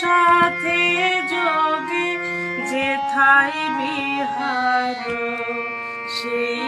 সাথে যোগে যে থাই বিহার সেই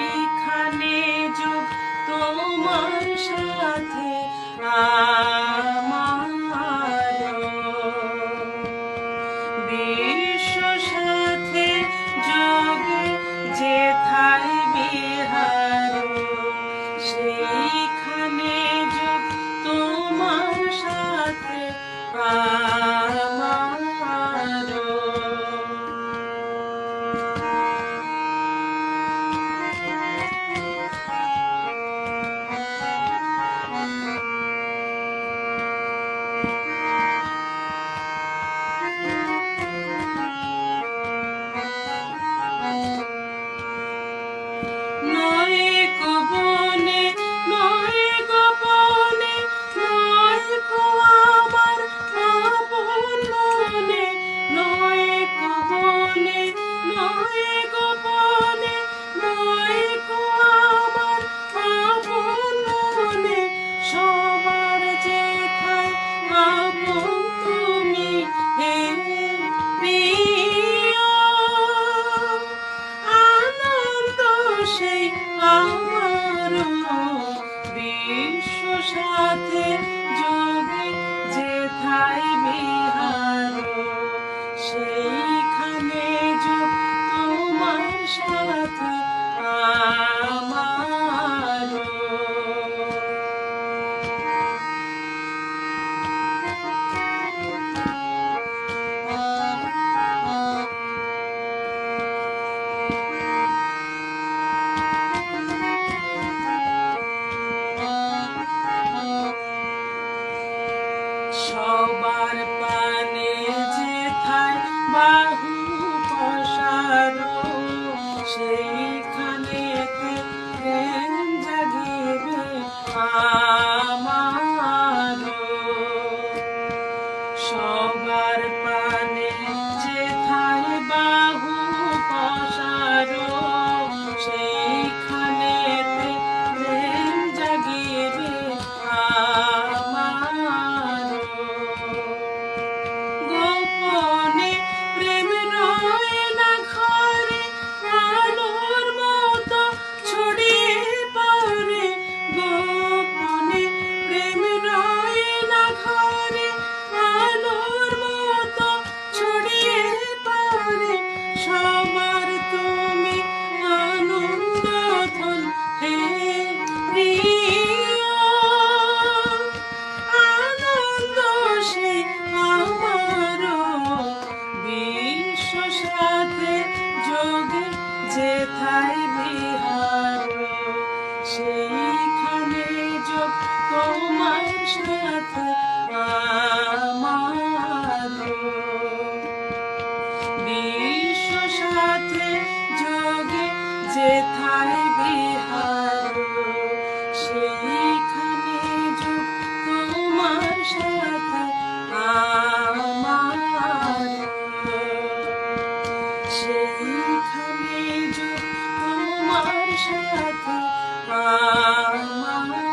সবার পানে যে থাই বাহু প্রসার সেই যাই বিহারে। সেইখানে যোগ তোমার সাথে আমার विशति मा